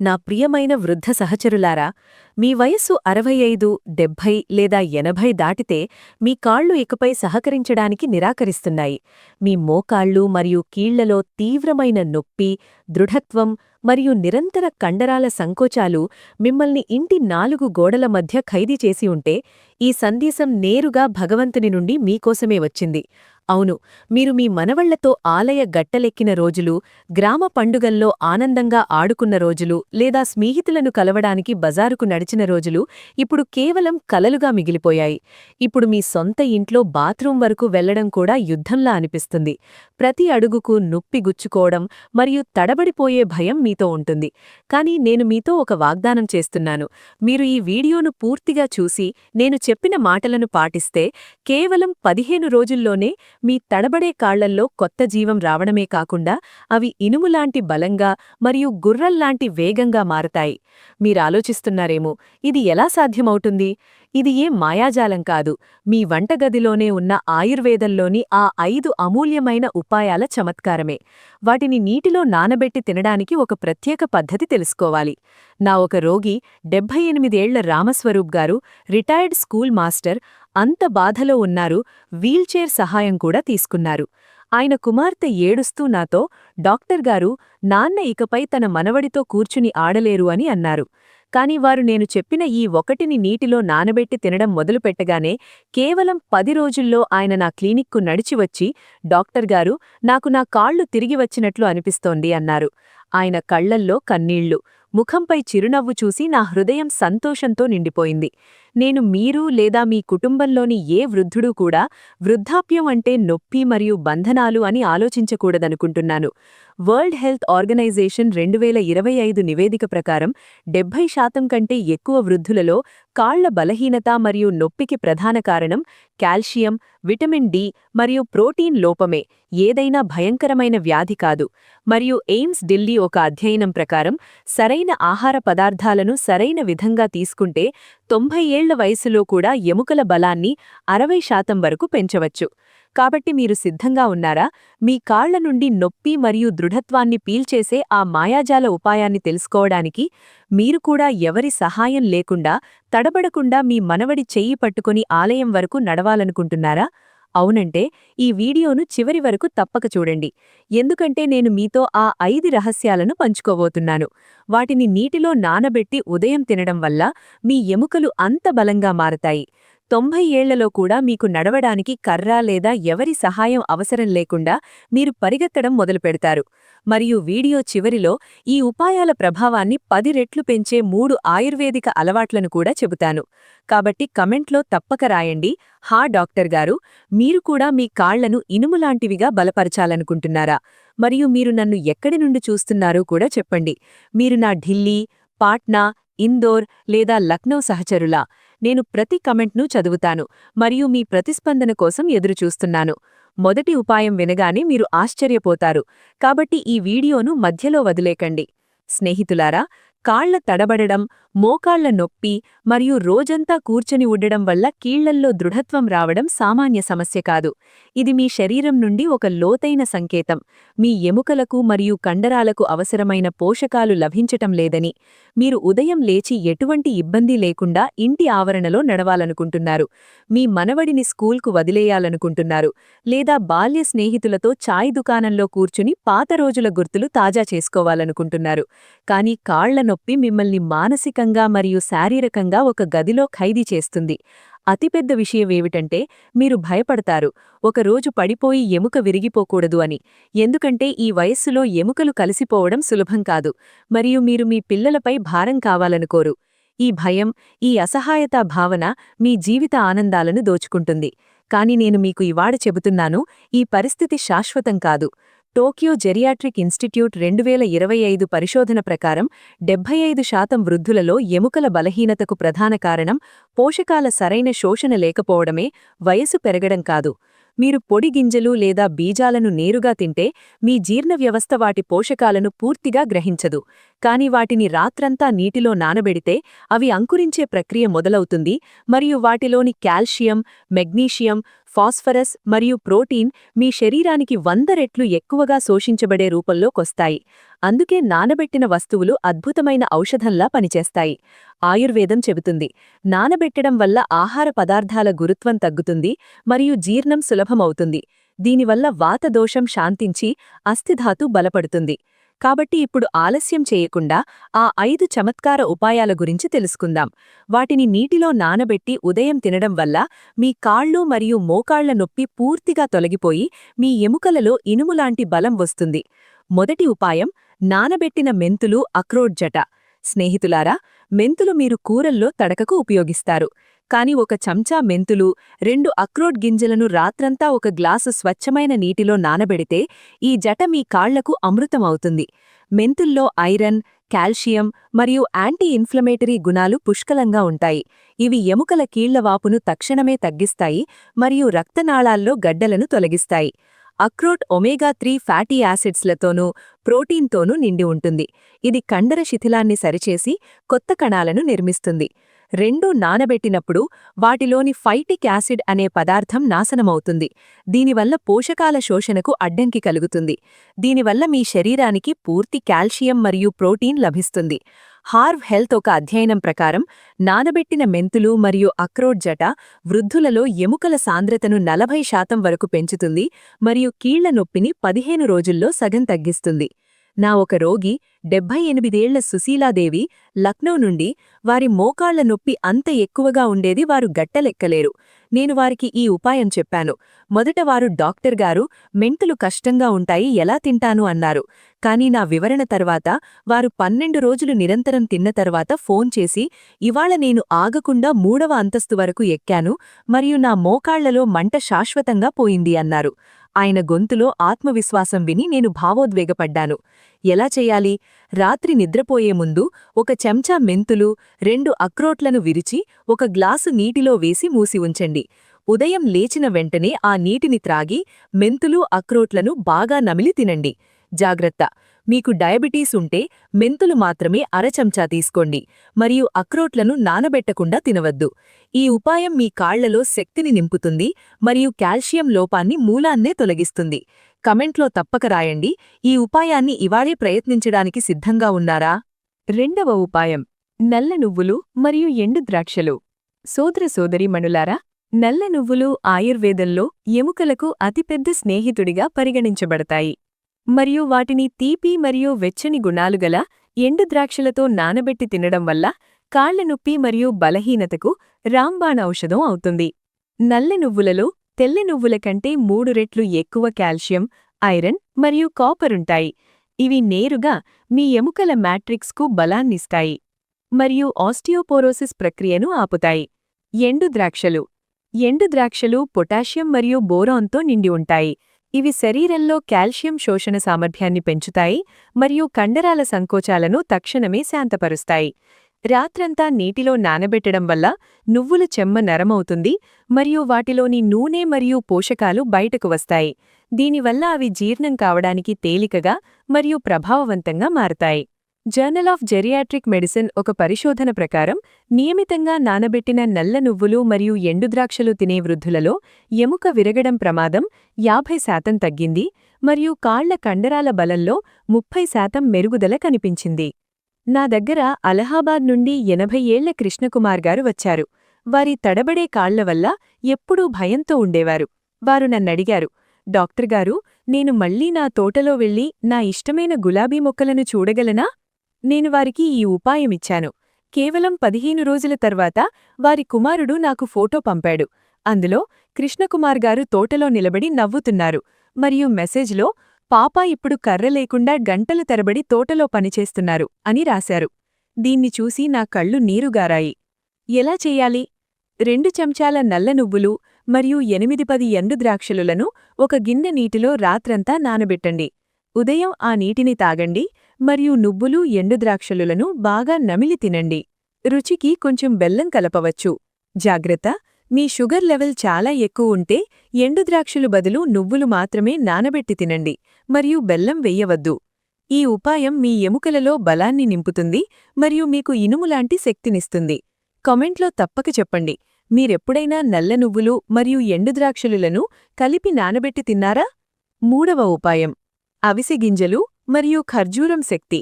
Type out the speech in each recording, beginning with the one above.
నా ప్రియమైన వృద్ధ సహచరులారా మీ వయస్సు అరవై ఐదు డెబ్భై లేదా ఎనభై దాటితే మీ కాళ్ళు ఇకపై సహకరించడానికి నిరాకరిస్తున్నాయి. మీ మోకాళ్ళు మరియు కీళ్ళలో తీవ్రమైన నొప్పి దృఢత్వం మరియు నిరంతర కండరాల సంకోచాలు మిమ్మల్ని ఇంటి నాలుగు గోడల మధ్య ఖైదీ చేసి ఉంటే ఈ సందేశం నేరుగా భగవంతుని నుండి మీకోసమే వచ్చింది. అవును మీరు మీ మనవళ్ళతో ఆలయ గట్టలెక్కిన రోజులు గ్రామ పండుగల్లో ఆనందంగా ఆడుకున్న రోజులు లేదా స్నేహితులను కలవడానికి బజారుకు నడిచిన రోజులు ఇప్పుడు కేవలం కలలుగా మిగిలిపోయాయి. ఇప్పుడు మీ సొంత ఇంట్లో బాత్రూం వరకు వెళ్ళడం కూడా యుద్ధంలా అనిపిస్తుంది. ప్రతి అడుగుకు నొప్పి గుచ్చుకోవడం మరియు తడబడిపోయే భయం మీతో ఉంటుంది. కానీ నేను మీతో ఒక వాగ్దానం చేస్తున్నాను. మీరు ఈ వీడియోను పూర్తిగా చూసి నేను చెప్పిన మాటలను పాటిస్తే కేవలం పదిహేను రోజుల్లోనే మీ తడబడే కాళ్ళల్లో కొత్త జీవం రావడమే కాకుండా అవి ఇనుములాంటి బలంగా మరియు గుర్రల్లాంటి వేగంగా మారతాయి. మీరాలోచిస్తున్నారేమో ఇది ఎలా సాధ్యమవుతుంది? ఇది ఏ మాయాజాలం కాదు. మీ వంటగదిలోనే ఉన్న ఆయుర్వేదంలోని ఆ ఐదు అమూల్యమైన ఉపాయాల చమత్కారమే. వాటిని నీటిలో నానబెట్టి తినడానికి ఒక ప్రత్యేక పద్ధతి తెలుసుకోవాలి. నా ఒక రోగి డెబ్బై ఎనిమిదేళ్ళ రామస్వరూప్ గారు రిటైర్డ్ స్కూల్ మాస్టర్ అంత బాధలో ఉన్నారు. వీల్చైర్ సహాయం కూడా తీసుకున్నారు. ఆయన కుమార్తె ఏడుస్తూ నాతో డాక్టర్ గారు నాన్న ఇకపై తన మనవడితో కూర్చుని ఆడలేరు అని అన్నారు. కాని వారు నేను చెప్పిన ఈ ఒకటిని నీటిలో నానబెట్టి తినడం మొదలుపెట్టగానే కేవలం పది రోజుల్లో ఆయన నా క్లినిక్కు నడిచివచ్చి డాక్టర్ గారు నాకు నా కాళ్ళు తిరిగి వచ్చినట్లు అనిపిస్తోంది అన్నారు. ఆయన కళ్ళల్లో కన్నీళ్ళు. ముఖంపై చిరునవ్వు చూసి నా హృదయం సంతోషంతో నిండిపోయింది. నేను మీరు లేదా మీ కుటుంబంలోని ఏ వృద్ధుడూ కూడా వృద్ధాప్యం అంటే నొప్పి మరియు బంధనాలు అని ఆలోచించకూడదనుకుంటున్నాను. వరల్డ్ హెల్త్ ఆర్గనైజేషన్ రెండు వేల ఇరవై ఐదు నివేదిక ప్రకారం డెబ్బై శాతం కంటే ఎక్కువ వృద్ధులలో కాళ్ళ బలహీనత మరియు నొప్పికి ప్రధాన కారణం కాల్షియం విటమిన్ డి మరియు ప్రోటీన్ లోపమే ఏదైనా భయంకరమైన వ్యాధి కాదు. మరియు ఎయిమ్స్ ఢిల్లీ ఒక అధ్యయనం ప్రకారం సరైన ఆహార పదార్థాలను సరైన విధంగా తీసుకుంటే తొంభై ఏళ్ళ వయసులో కూడా ఎముకల బలాన్ని అరవై శాతం వరకు పెంచవచ్చు. కాబట్టి మీరు సిద్ధంగా ఉన్నారా? మీ కాళ్ళ నుండి నొప్పి మరియు దృఢత్వాన్ని పీల్చేసే ఆ మాయాజాల ఉపాయాన్ని తెలుసుకోవడానికి మీరు కూడా ఎవరి సహాయం లేకుండా తడబడకుండా మీ మనవడి చెయ్యి పట్టుకుని ఆలయం వరకు నడవాలనుకుంటున్నారా? అవునంటే ఈ వీడియోను చివరి వరకు తప్పక చూడండి. ఎందుకంటే నేను మీతో ఆ ఐదు రహస్యాలను పంచుకోబోతున్నాను. వాటిని నీటిలో నానబెట్టి ఉదయం తినడం వల్ల మీ ఎముకలు అంత బలంగా మారతాయి. తొంభై ఏళ్ళలో కూడా మీకు నడవడానికి కర్ర లేదా ఎవరి సహాయం అవసరం లేకుండా మీరు పరిగెత్తడం మొదలుపెడతారు. మరియు వీడియో చివరిలో ఈ ఉపాయాల ప్రభావాన్ని పది రెట్లు పెంచే మూడు ఆయుర్వేదిక అలవాట్లను కూడా చెబుతాను. కాబట్టి కమెంట్లో తప్పక రాయండి. హా డాక్టర్ గారు మీరు కూడా మీ కాళ్ళను ఇనుములాంటివిగా బలపరచాలనుకుంటున్నారా? మరియు మీరు నన్ను ఎక్కడి నుండి చూస్తున్నారో కూడా చెప్పండి. మీరు నా ఢిల్లీ పాట్నా ఇందోర్ లేదా లక్నో సహచరులా? నేను ప్రతి కమెంట్ను చదువుతాను మరియు మీ ప్రతిస్పందన కోసం ఎదురుచూస్తున్నాను. మొదటి ఉపాయం వినగానే మీరు ఆశ్చర్యపోతారు. కాబట్టి ఈ వీడియోను మధ్యలో వదిలేకండి. స్నేహితులారా కాళ్ళ తడబడడం మోకాళ్ళ నొప్పి మరియు రోజంతా కూర్చొని ఉండడం వల్ల కీళ్ళల్లో దృఢత్వం రావడం సామాన్య సమస్య కాదు. ఇది మీ శరీరం నుండి ఒక లోతైన సంకేతం. మీ ఎముకలకు మరియు కండరాలకు అవసరమైన పోషకాలు లభించటం లేదని మీరు ఉదయం లేచి ఎటువంటి ఇబ్బంది లేకుండా ఇంటి ఆవరణలో నడవాలనుకుంటున్నారు. మీ మనవడిని స్కూల్కు వదిలేయాలనుకుంటున్నారు లేదా బాల్య స్నేహితులతో చాయ్ దుకాణంలో కూర్చుని పాత రోజుల గుర్తులు తాజా చేసుకోవాలనుకుంటున్నారు. కానీ కాళ్ళ నొప్పి మిమ్మల్ని మానసికంగా మరియు శారీరకంగా ఒక గదిలో ఖైదీ చేస్తుంది. అతిపెద్ద విషయమేమిటంటే మీరు భయపడతారు. ఒకరోజు పడిపోయి ఎముక విరిగిపోకూడదు అని. ఎందుకంటే ఈ వయస్సులో ఎముకలు కలిసిపోవడం సులభం కాదు. మరియు మీరు మీ పిల్లలపై భారం కావాలనుకోరు. ఈ భయం ఈ అసహాయతా భావన మీ జీవిత ఆనందాలను దోచుకుంటుంది. కాని నేను మీకు ఇవాడ చెబుతున్నాను ఈ పరిస్థితి శాశ్వతం కాదు. టోక్యో జెరియాట్రిక్ ఇన్స్టిట్యూట్ రెండు వేల ఇరవై ఐదు పరిశోధన ప్రకారం డెబ్బై ఐదు శాతం వృద్ధులలో ఎముకల బలహీనతకు ప్రధాన కారణం పోషకాల సరైన శోషణ లేకపోవడమే వయసు పెరగడం కాదు. మీరు పొడి గింజలు లేదా బీజాలను నేరుగా తింటే మీ జీర్ణ వ్యవస్థ వాటి పోషకాలను పూర్తిగా గ్రహించదు. కాని వాటిని రాత్రంతా నీటిలో నానబెడితే అవి అంకురించే ప్రక్రియ మొదలవుతుంది మరియు వాటిలోని కాల్షియం మెగ్నీషియం ఫాస్ఫరస్ మరియు ప్రోటీన్ మీ శరీరానికి వంద రెట్లు ఎక్కువగా శోషించబడే రూపంలోకొస్తాయి. అందుకే నానబెట్టిన వస్తువులు అద్భుతమైన ఔషధంలా పనిచేస్తాయి. ఆయుర్వేదం చెబుతుంది. నానబెట్టడం వల్ల ఆహార పదార్థాల గురుత్వం తగ్గుతుంది మరియు జీర్ణం సులభమవుతుంది. దీనివల్ల వాతదోషం శాంతించి అస్థిధాతు బలపడుతుంది. కాబట్టి ఇప్పుడు ఆలస్యం చేయకుండా ఆ ఐదు చమత్కార ఉపాయాల గురించి తెలుసుకుందాం. వాటిని నీటిలో నానబెట్టి ఉదయం తినడం వల్ల మీ కాళ్ళు మరియు మోకాళ్ళ నొప్పి పూర్తిగా తొలగిపోయి మీ ఎముకలలో ఇనుములాంటి బలం వస్తుంది. మొదటి ఉపాయం నానబెట్టిన మెంతులు అక్రోడ్ జట. స్నేహితులారా మెంతులు మీరు కూరల్లో తడకకు ఉపయోగిస్తారు. కాని ఒక చెంచా మెంతులు రెండు అక్రోట్ గింజలను రాత్రంతా ఒక గ్లాసు స్వచ్ఛమైన నీటిలో నానబెడితే ఈ జట మీ కాళ్ళకు అమృతమవుతుంది. మెంతుల్లో ఐరన్ కాల్షియం మరియు యాంటీ ఇన్ఫ్లమేటరీ గుణాలు పుష్కలంగా ఉంటాయి. ఇవి ఎముకల కీళ్ళవాపును తక్షణమే తగ్గిస్తాయి మరియు రక్తనాళాల్లో గడ్డలను తొలగిస్తాయి. అక్రోట్ ఒమేగా త్రీ ఫ్యాటీ యాసిడ్స్లతోనూ ప్రోటీన్తోనూ నిండి ఉంటుంది. ఇది కండర శిథిలాన్ని సరిచేసి కొత్త కణాలను నిర్మిస్తుంది. రెండూ నానబెట్టినప్పుడు వాటిలోని ఫైటిక్ యాసిడ్ అనే పదార్థం నాశనమవుతుంది. దీనివల్ల పోషకాల శోషణకు అడ్డంకి కలుగుతుంది. దీనివల్ల మీ శరీరానికి పూర్తి కాల్షియం మరియు ప్రోటీన్ లభిస్తుంది. హార్వ్ హెల్త్ ఒక అధ్యయనం ప్రకారం నానబెట్టిన మెంతులు మరియు అక్రోడ్ జట వృద్ధులలో ఎముకల సాంద్రతను నలభై శాతం వరకు పెంచుతుంది మరియు కీళ్ళ నొప్పిని పదిహేను రోజుల్లో సగం తగ్గిస్తుంది. నా ఒక రోగి డెబ్బై ఎనిమిదేళ్ళ సుశీలాదేవి లక్నో నుండి వారి మోకాళ్ళ నొప్పి అంత ఎక్కువగా ఉండేది వారు గట్టలెక్కలేరు. నేను వారికి ఈ ఉపాయం చెప్పాను. మొదట వారు డాక్టర్ గారు మెంతులు కష్టంగా ఉంటాయి ఎలా తింటాను అన్నారు. కాని నా వివరణ తర్వాత వారు పన్నెండు రోజులు నిరంతరం తిన్న తర్వాత ఫోన్ చేసి ఇవాళ నేను ఆగకుండా మూడవ అంతస్తు వరకు ఎక్కాను మరియు నా మోకాళ్ళలో మంట శాశ్వతంగా పోయింది అన్నారు. ఆయన గొంతులో ఆత్మవిశ్వాసం విని నేను భావోద్వేగపడ్డాను. ఎలా చేయాలి? రాత్రి నిద్రపోయే ముందు ఒక చెంచా మెంతులు రెండు అక్రోట్లను విరిచి ఒక గ్లాసు నీటిలో వేసి మూసి ఉంచండి. ఉదయం లేచిన వెంటనే ఆ నీటిని త్రాగి మెంతులు అక్రోట్లను బాగా నమిలి తినండి. జాగ్రత్త. మీకు డయాబెటీస్ ఉంటే మెంతులు మాత్రమే అరచంచా తీసుకోండి. మరియు అక్రోట్లను నానబెట్టకుండా తినవద్దు. ఈ ఉపాయం మీ కాళ్ళలో శక్తిని నింపుతుంది మరియు కాల్షియం లోపాన్ని మూలాన్నే తొలగిస్తుంది. కమెంట్లో తప్పక రాయండి. ఈ ఉపాయాన్ని ఇవాళే ప్రయత్నించడానికి సిద్ధంగా ఉన్నారా? రెండవ ఉపాయం. నల్ల నువ్వులు మరియు ఎండు ద్రాక్షలు. సోదర మణులారా నల్ల నువ్వులు ఆయుర్వేదంలో ఎముకలకు అతిపెద్ద స్నేహితుడిగా పరిగణించబడతాయి. మరియు వాటిని తీపి మరియు వెచ్చని గుణాలుగల ఎండు ద్రాక్షలతో నానబెట్టి తినడం వల్ల కాళ్ళ నొప్పి మరియు బలహీనతకు రాంబాణ ఔషధం అవుతుంది. నల్ల నువ్వులలో తెల్ల నువ్వుల కంటే మూడు రెట్లు ఎక్కువ కాల్షియం ఐరన్ మరియు కాపరుంటాయి ఇవి నేరుగా మీ ఎముకల మ్యాట్రిక్స్కు బలాన్నిస్తాయి మరియు ఆస్టియోపోరోసిస్ ప్రక్రియను ఆపుతాయి. ఎండు ద్రాక్షలు. ఎండు ద్రాక్షలు పొటాషియం మరియు బోరాన్తో నిండి ఉంటాయి. ఇవి శరీరంలో కాల్షియం శోషణ సామర్థ్యాన్ని పెంచుతాయి మరియు కండరాల సంకోచాలను తక్షణమే శాంతపరుస్తాయి. రాత్రంతా నీటిలో నానబెట్టడం వల్ల నువ్వుల చెమ్మ నరమవుతుంది మరియు వాటిలోని నూనె మరియు పోషకాలు బయటకు వస్తాయి. దీనివల్ల అవి జీర్ణం కావడానికి తేలికగా మరియు ప్రభావవంతంగా మారతాయి. జర్నల్ ఆఫ్ జెరియాట్రిక్ మెడిసిన్ ఒక పరిశోధన ప్రకారం నియమితంగా నానబెట్టిన నల్ల నువ్వులు మరియు ఎండుద్రాక్షలు తినే వృద్ధులలో ఎముక విరగడం ప్రమాదం యాభై శాతం తగ్గింది మరియు కాళ్ళ కండరాల బలంలో ముప్పై శాతం మెరుగుదల కనిపించింది. నా దగ్గర అలహాబాద్ నుండి ఎనభై ఏళ్ళ కృష్ణకుమార్ గారు వచ్చారు. వారి తడబడే కాళ్ళ వల్ల ఎప్పుడూ భయంతో ఉండేవారు. వారు నన్నడిగారు డాక్టర్ గారు నేను మళ్ళీ నా తోటలో వెళ్ళి నా ఇష్టమైన గులాబీ మొక్కలను చూడగలనా? నేను వారికి ఈ ఉపాయమిచ్చాను కేవలం పదిహేను రోజుల తర్వాత వారి కుమారుడు నాకు ఫోటో పంపాడు. అందులో కృష్ణకుమార్ గారు తోటలో నిలబడి నవ్వుతున్నారు. మరియు మెసేజ్లో పాప ఇప్పుడు కర్ర లేకుండా గంటల తరబడి తోటలో పనిచేస్తున్నారు అని రాశారు. దీన్ని చూసి నా కళ్ళు నీరుగారాయి. ఎలా చెయ్యాలి రెండు చెంచాల నల్ల నువ్వులు మరియు ఎనిమిది పది ఎండు ద్రాక్షలులను ఒక గిన్నె నీటిలో రాత్రంతా నానబెట్టండి. ఉదయం ఆ నీటిని తాగండి. మరియు నువ్వులు ఎండుద్రాక్షలులను బాగా నమిలి తినండి. రుచికి కొంచెం బెల్లం కలపవచ్చు. జాగ్రత్త! మీ షుగర్ లెవెల్ చాలా ఎక్కువ ఉంటే ఎండుద్రాక్షలు బదులు నువ్వులు మాత్రమే నానబెట్టి తినండి మరియు బెల్లం వెయ్యవద్దు ఈ ఉపాయం మీ ఎముకలలో బలాన్ని నింపుతుంది మరియు మీకు ఇనుములాంటి శక్తినిస్తుంది. కామెంట్లో తప్పక చెప్పండి. మీరెప్పుడైనా నల్ల నువ్వులు మరియు ఎండుద్రాక్షలులను కలిపి నానబెట్టి తిన్నారా? మూడవ ఉపాయం. అవిసె గింజలు మరియు ఖర్జూరం శక్తి.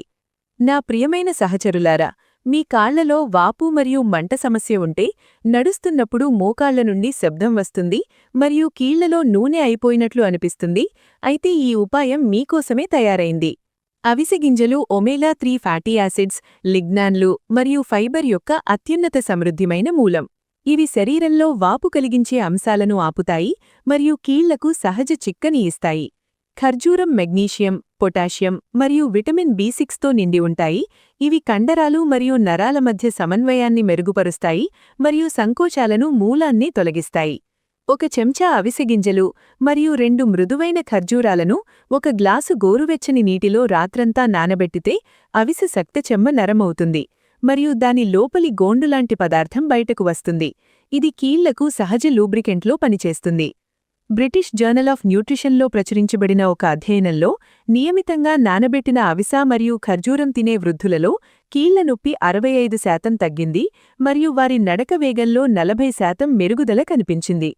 నా ప్రియమైన సహచరులారా మీ కాళ్ళలో వాపు మరియు మంట సమస్య ఉంటే నడుస్తున్నప్పుడు మోకాళ్ళ నుండి శబ్దం వస్తుంది మరియు కీళ్ళలో నూనె అయిపోయినట్లు అనిపిస్తుంది. అయితే ఈ ఉపాయం మీకోసమే తయారైంది. అవిసె గింజలు ఒమేలా త్రీ ఫ్యాటీ యాసిడ్స్ లిగ్నాన్లు మరియు ఫైబర్ యొక్క అత్యున్నత సమృద్ధిమైన మూలం. ఇవి శరీరంలో వాపు కలిగించే అంశాలను ఆపుతాయి మరియు కీళ్ళకు సహజ చిక్కని ఇస్తాయి. ఖర్జూరం మెగ్నీషియం పొటాషియం మరియు విటమిన్ బి సిక్స్తో నిండి ఉంటాయి. ఇవి కండరాలు మరియు నరాల మధ్య సమన్వయాన్ని మెరుగుపరుస్తాయి మరియు సంకోచాలను మూలాన్ని తొలగిస్తాయి. ఒక చెంచా అవిసె గింజలు మరియు రెండు మృదువైన ఖర్జూరాలను ఒక గ్లాసు గోరువెచ్చని నీటిలో రాత్రంతా నానబెట్టితే అవిసె సక్తచెమ్మ నరమవుతుంది మరియు దాని లోపలి గోండులాంటి పదార్థం బయటకు వస్తుంది. ఇది కీళ్ళకు సహజ లూబ్రికెంట్లో పనిచేస్తుంది. బ్రిటిష్ జర్నల్ ఆఫ్ న్యూట్రిషన్లో ప్రచురించబడిన ఒక అధ్యయనంలో నియమితంగా నానబెట్టిన అవిస మరియు ఖర్జూరం తినే వృద్ధులలో కీళ్ళ నొప్పి అరవై ఐదు శాతం తగ్గింది మరియు వారి నడక వేగంలో నలభై శాతం మెరుగుదల కనిపించింది.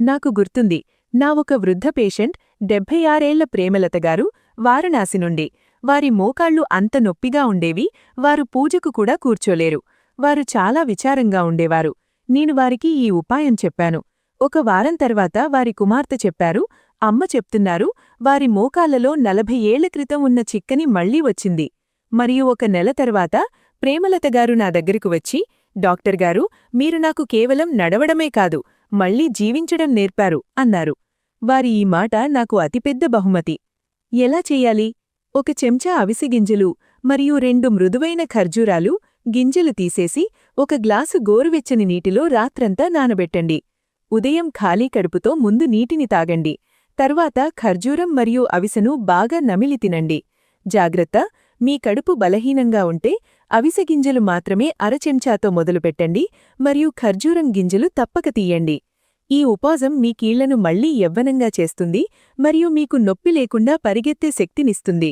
నాకు గుర్తుంది నా ఒక వృద్ధ పేషెంట్ డెబ్భై ఆరేళ్ళ ప్రేమలతగారు వారణాసి నుండి. వారి మోకాళ్ళు అంత నొప్పిగా ఉండేవి వారు పూజకు కూడా కూర్చోలేరు. వారు చాలా విచారంగా ఉండేవారు. నేను వారికి ఈ ఉపాయం చెప్పాను. ఒక వారం తర్వాత వారి కుమార్తె చెప్పారు అమ్మ చెప్తున్నారు వారి మోకాలలో నలభై ఏళ్ళ క్రితం ఉన్న చిక్కని మళ్ళీ వచ్చింది. మరియు ఒక నెల తర్వాత ప్రేమలతగారు నా దగ్గరకు వచ్చి డాక్టర్ గారు మీరు నాకు కేవలం నడవడమే కాదు మళ్ళీ జీవించడం నేర్పారు అన్నారు. వారి ఈ మాట నాకు అతిపెద్ద బహుమతి. ఎలా చెయ్యాలి ఒక చెంచా అవిసె గింజలు మరియు రెండు మృదువైన ఖర్జూరాలు గింజలు తీసేసి ఒక గ్లాసు గోరువెచ్చని నీటిలో రాత్రంతా నానబెట్టండి. ఉదయం ఖాళీ కడుపుతో ముందు నీటిని తాగండి. తర్వాత ఖర్జూరం మరియు అవిసెను బాగా నమిలి తినండి. జాగ్రత్త మీ కడుపు బలహీనంగా ఉంటే అవిసె గింజలు మాత్రమే అరచెంచాతో మొదలుపెట్టండి మరియు ఖర్జూరం గింజలు తప్పక తీయండి. ఈ ఉపాసం మీ కీళ్ళను మళ్ళీ యవ్వనంగా చేస్తుంది మరియు మీకు నొప్పి లేకుండా పరిగెత్తే శక్తినిస్తుంది.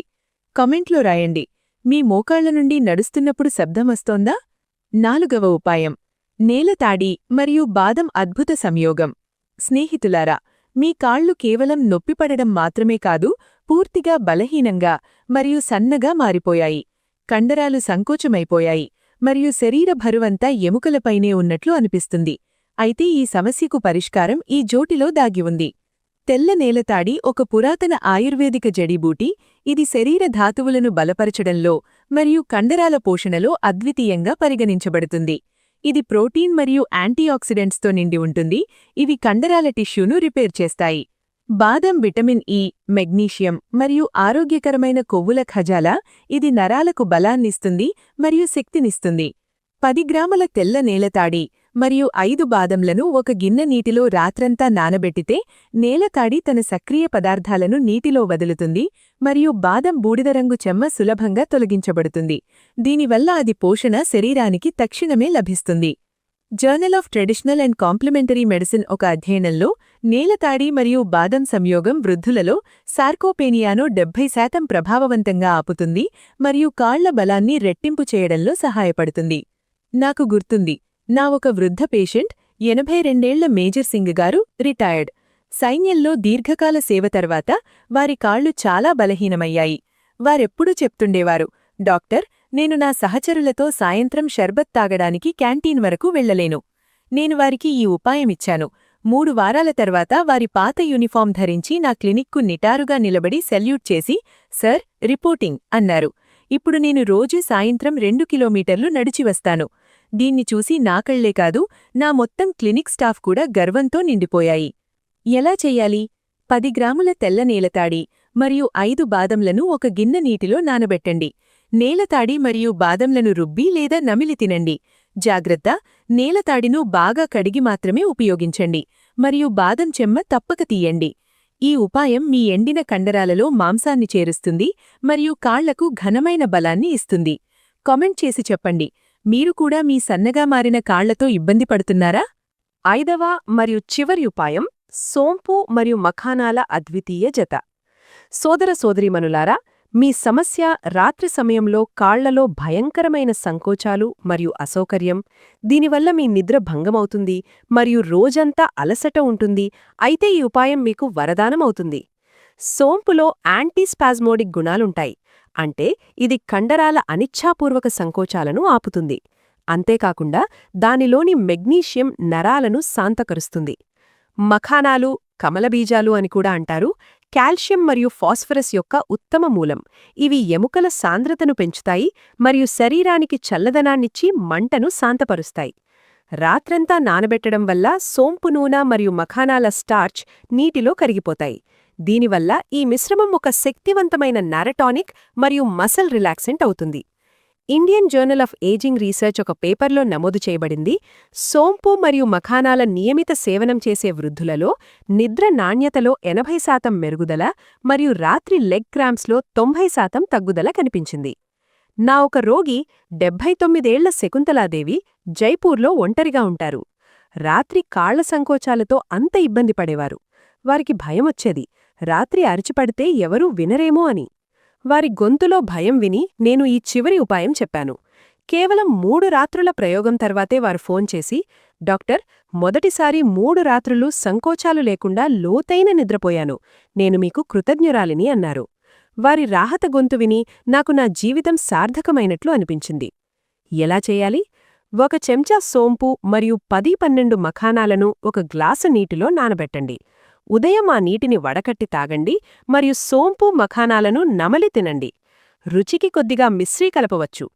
కమెంట్లో రాయండి మీ మోకాళ్ళ నుండి నడుస్తున్నప్పుడు శబ్దమస్తోందా నాలుగవ ఉపాయం నేలతాడి మరియు బాదం అద్భుత సంయోగం. స్నేహితులారా మీ కాళ్ళు కేవలం నొప్పిపడడం మాత్రమే కాదు పూర్తిగా బలహీనంగా మరియు సన్నగా మారిపోయాయి. కండరాలు సంకోచమైపోయాయి మరియు శరీర భరువంతా ఎముకలపైనే ఉన్నట్లు అనిపిస్తుంది. అయితే ఈ సమస్యకు పరిష్కారం ఈ జోటిలో దాగి ఉంది. తెల్ల నేలతాడి ఒక పురాతన ఆయుర్వేదిక జడీబూటి. ఇది శరీర ధాతువులను బలపరచడంలో మరియు కండరాల పోషణలో అద్వితీయంగా పరిగణించబడుతుంది. ఇది ప్రోటీన్ మరియు యాంటీఆక్సిడెంట్స్తో నిండి ఉంటుంది. ఇవి కండరాల టిష్యూను రిపేర్ చేస్తాయి. బాదం విటమిన్ ఇ మెగ్నీషియం మరియు ఆరోగ్యకరమైన కొవ్వుల ఖజాల ఇది నరాలకు బలాన్నిస్తుంది మరియు శక్తినిస్తుంది. పది గ్రాముల తెల్ల నేలతాడి మరియు ఐదు బాదంలను ఒక గిన్నె నీటిలో రాత్రంతా నానబెట్టితే నేలతాడి తన సక్రియ పదార్థాలను నీటిలో వదులుతుంది మరియు బాదం బూడిద రంగు చెమ్మ సులభంగా తొలగించబడుతుంది. దీనివల్ల అది పోషణ శరీరానికి తక్షణమే లభిస్తుంది. Journal of traditional and complementary medicine ఒక అధ్యయనంలో నేలతాడి మరియు బాదం సంయోగం వృద్ధులలో సార్కోపేనియాను డెబ్బై శాతం ప్రభావవంతంగా ఆపుతుంది మరియు కాళ్ళ బలాన్ని రెట్టింపు చేయడంలో సహాయపడుతుంది. నాకు గుర్తుంది. నా ఒక వృద్ధ పేషెంట్ ఎనభై రెండేళ్ళ మేజర్ సింగ్ గారు రిటైర్డ్. సైన్యంలో దీర్ఘకాల సేవ తర్వాత వారి కాళ్ళు చాలా బలహీనమయ్యాయి. వారెప్పుడూ చెప్తుండేవారు డాక్టర్ నేను నా సహచరులతో సాయంత్రం షర్బత్ తాగడానికి క్యాంటీన్ వరకు వెళ్ళలేను నేను వారికి ఈ ఉపాయమిచ్చాను మూడు వారాల తర్వాత వారి పాత యూనిఫామ్ ధరించి నా క్లినిక్కు నిటారుగా నిలబడి సెల్యూట్ చేసి సర్ రిపోర్టింగ్ అన్నారు. ఇప్పుడు నేను రోజూ సాయంత్రం రెండు కిలోమీటర్లు నడిచివస్తాను. దీన్ని చూసి నాకళ్ళే కాదు నా మొత్తం క్లినిక్ స్టాఫ్ కూడా గర్వంతో నిండిపోయాయి. ఎలా చెయ్యాలి పది గ్రాముల తెల్ల నేలతాడి మరియు ఐదు బాదంలను ఒక గిన్నె నీటిలో నానబెట్టండి. నేలతాడి మరియు బాదంలను రుబ్బి లేదా నమిలి తినండి. జాగ్రత్త నేలతాడిను బాగా కడిగి మాత్రమే ఉపయోగించండి మరియు బాదం చెమ్మ తప్పక తీయండి. ఈ ఉపాయం మీ ఎండిన కండరాలలో మాంసాన్ని చేరుస్తుంది మరియు కాళ్ళకు ఘనమైన బలాన్ని ఇస్తుంది. కామెంట్ చేసి చెప్పండి మీరు కూడా మీ సన్నగా మారిన కాళ్ళతో ఇబ్బంది పడుతున్నారా? ఐదవ మరియు చివరి ఉపాయం సోంపు మరియు మఖానాల అద్వితీయ జత. సోదర సోదరీమనులారా మీ సమస్య రాత్రి సమయంలో కాళ్ళలో భయంకరమైన సంకోచాలు మరియు అసౌకర్యం దీనివల్ల మీ నిద్ర భంగమవుతుంది మరియు రోజంతా అలసట ఉంటుంది అయితే ఈ ఉపాయం మీకు వరదానమవుతుంది. సోంపులో యాంటీస్పాజ్మోడిక్ గుణాలుంటాయి. అంటే ఇది కండరాల అనిచ్ఛాపూర్వక సంకోచాలను ఆపుతుంది. అంతేకాకుండా దానిలోని మెగ్నీషియం నరాలను శాంతకరుస్తుంది. మఖానాలు కమలబీజాలు అని కూడా అంటారు. కాల్షియం మరియు ఫాస్ఫరస్ యొక్క ఉత్తమ మూలం. ఇవి ఎముకల సాంద్రతను పెంచుతాయి మరియు శరీరానికి చల్లదనాన్నిచ్చి మంటను శాంతపరుస్తాయి. రాత్రంతా నానబెట్టడం వల్ల సోంపు నూనె మరియు మఖానాల స్టార్చ్ నీటిలో కరిగిపోతాయి. దీనివల్ల ఈ మిశ్రమం ఒక శక్తివంతమైన నారటానిక్ మరియు మసల్ రిలాక్సెంట్ అవుతుంది. Indian journal of ageing research ఒక పేపర్లో నమోదు చేయబడింది. సోంపు మరియు మఖానాల నియమిత సేవనం చేసే వృద్ధులలో నిద్ర నాణ్యతలో ఎనభై శాతం మెరుగుదల మరియు రాత్రి లెగ్ క్రాంప్స్లో తొంభై శాతం తగ్గుదల కనిపించింది. నా ఒక రోగి డెబ్భై తొమ్మిదేళ్ళ శకుంతలాదేవి జైపూర్లో ఒంటరిగా ఉంటారు. రాత్రి కాళ్ళ సంకోచాలతో అంత ఇబ్బంది పడేవారు. వారికి భయమొచ్చేది. రాత్రి అరిచిపడితే ఎవరూ వినరేమో అని. వారి గొంతులో భయం విని నేను ఈ చివరి ఉపాయం చెప్పాను. కేవలం మూడు రాత్రుల ప్రయోగం తర్వాతే వారు ఫోన్ చేసి డాక్టర్ మొదటిసారి మూడు రాత్రులు సంకోచాలు లేకుండా లోతైన నిద్రపోయాను. నేను మీకు కృతజ్ఞురాలిని అన్నారు. వారి రాహత గొంతు విని నాకు నా జీవితం సార్థకమైనట్లు అనిపించింది. ఎలా చేయాలి? ఒక చెంచా సోంపు మరియు పది పన్నెండు మఖానాలను ఒక గ్లాసు నీటిలో నానబెట్టండి. ఉదయం ఆ నీటిని వడకట్టి తాగండి మరియు సోంపు మఖానాలను నమలి తినండి. రుచికి కొద్దిగా మిశ్రీ కలపవచ్చు.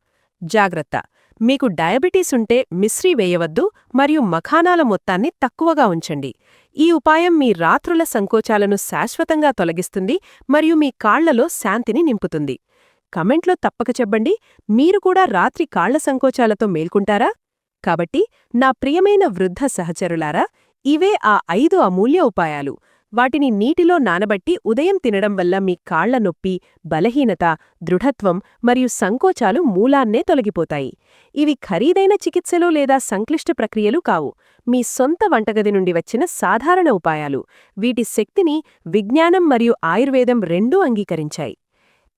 జాగ్రత్త. మీకు డయాబెటీస్ ఉంటే మిశ్రీ వేయవద్దు మరియు మఖానాల మొత్తాన్ని తక్కువగా ఉంచండి. ఈ ఉపాయం మీ రాత్రుల సంకోచాలను శాశ్వతంగా తొలగిస్తుంది మరియు మీ కాళ్ళలో శాంతిని నింపుతుంది. కమెంట్లో తప్పక చెప్పండి మీరు కూడా రాత్రి కాళ్ళ సంకోచాలతో మేల్కుంటారా? కాబట్టి నా ప్రియమైన వృద్ధ సహచరులారా ఇవే ఆ ఐదు అమూల్య ఉపాయాలు. వాటిని నీటిలో నానబట్టి ఉదయం తినడం వల్ల మీ కాళ్ళ నొప్పి బలహీనత దృఢత్వం మరియు సంకోచాలు మూలాన్నే తొలగిపోతాయి. ఇవి ఖరీదైన చికిత్సలు లేదా సంక్లిష్ట ప్రక్రియలు కావు. మీ సొంత వంటగది నుండి వచ్చిన సాధారణ ఉపాయాలు. వీటి శక్తిని విజ్ఞానం మరియు ఆయుర్వేదం రెండూ అంగీకరించాయి.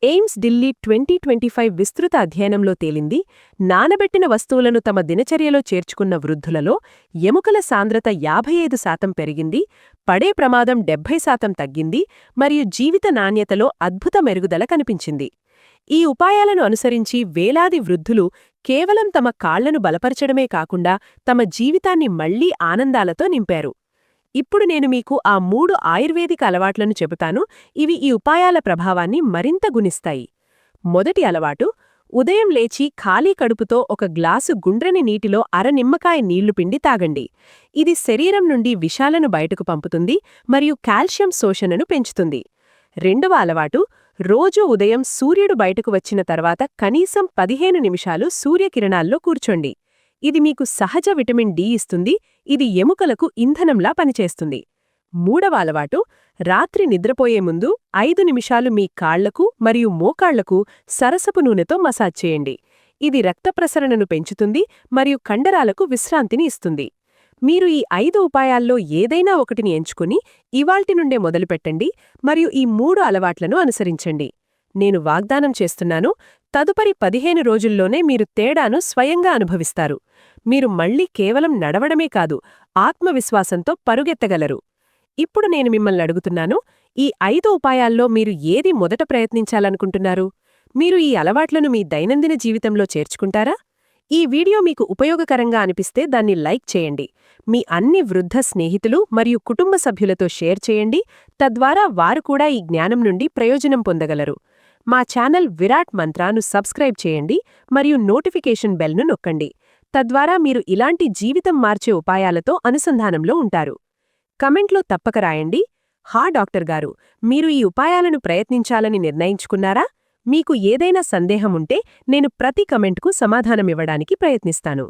AIIMS Delhi twenty twenty five విస్తృత అధ్యయనంలో తేలింది. నానబెట్టిన వస్తువులను తమ దినచర్యలో చేర్చుకున్న వృద్ధులలో ఎముకల సాంద్రత యాభై ఐదు శాతం పెరిగింది. పడే ప్రమాదం డెబ్బై శాతం తగ్గింది మరియు జీవిత నాణ్యతలో అద్భుత మెరుగుదల కనిపించింది. ఈ ఉపాయాలను అనుసరించి వేలాది వృద్ధులు కేవలం తమ కాళ్ళను బలపరచడమే కాకుండా తమ జీవితాన్ని మళ్ళీ ఆనందాలతో నింపారు. ఇప్పుడు నేను మీకు ఆ మూడు ఆయుర్వేదిక అలవాట్లను చెబుతాను. ఇవి ఈ ఉపాయాల ప్రభావాన్ని మరింత గుణిస్తాయి. మొదటి అలవాటు ఉదయం లేచి ఖాళీ కడుపుతో ఒక గ్లాసు గుండ్రని నీటిలో అర నిమ్మకాయ నీళ్ళు పిండి తాగండి. ఇది శరీరం నుండి విషాలను బయటకు పంపుతుంది మరియు కాల్షియం శోషణను పెంచుతుంది. రెండవ అలవాటు రోజు ఉదయం సూర్యుడు బయటకు వచ్చిన తర్వాత కనీసం పదిహేను నిమిషాలు సూర్యకిరణాల్లో కూర్చోండి. ఇది మీకు సహజ విటమిన్ డి ఇస్తుంది ఇది ఎముకలకు ఇంధనంలా పనిచేస్తుంది. మూడవ అలవాటు రాత్రి నిద్రపోయే ముందు ఐదు నిమిషాలు మీ కాళ్ళకు మరియు మోకాళ్ళకు సరసపు నూనెతో మసాజ్ చేయండి. ఇది రక్త ప్రసరణను పెంచుతుంది మరియు కండరాలకు విశ్రాంతిని ఇస్తుంది. మీరు ఈ ఐదు ఉపాయాల్లో ఏదైనా ఒకటిని ఎంచుకుని ఇవాల్టి నుండే మొదలుపెట్టండి మరియు ఈ మూడు అలవాట్లను అనుసరించండి. నేను వాగ్దానం చేస్తున్నాను తదుపరి పదిహేను రోజుల్లోనే మీరు తేడాను స్వయంగా అనుభవిస్తారు. మీరు మళ్ళీ కేవలం నడవడమే కాదు ఆత్మవిశ్వాసంతో పరుగెత్తగలరు. ఇప్పుడు నేను మిమ్మల్ని అడుగుతున్నాను ఈ ఐదు ఉపాయాల్లో మీరు ఏది మొదట ప్రయత్నించాలనుకుంటున్నారు? మీరు ఈ అలవాట్లను మీ దైనందిన జీవితంలో చేర్చుకుంటారా? ఈ వీడియో మీకు ఉపయోగకరంగా అనిపిస్తే దాన్ని లైక్ చేయండి. మీ అన్ని వృద్ధ స్నేహితులు మరియు కుటుంబ సభ్యులతో షేర్ చేయండి. తద్వారా వారు కూడా ఈ జ్ఞానం నుండి ప్రయోజనం పొందగలరు. మా ఛానల్ విరాట్ మంత్రాను సబ్స్క్రైబ్ చేయండి మరియు నోటిఫికేషన్ బెల్ను నొక్కండి. తద్వారా మీరు ఇలాంటి జీవితం మార్చే ఉపాయాలతో అనుసంధానంలో ఉంటారు. కమెంట్లో తప్పక రాయండి. హా డాక్టర్ గారు మీరు ఈ ఉపాయాలను ప్రయత్నించాలని నిర్ణయించుకున్నారా? మీకు ఏదైనా సందేహముంటే నేను ప్రతి కమెంట్కు సమాధానమివ్వడానికి ప్రయత్నిస్తాను.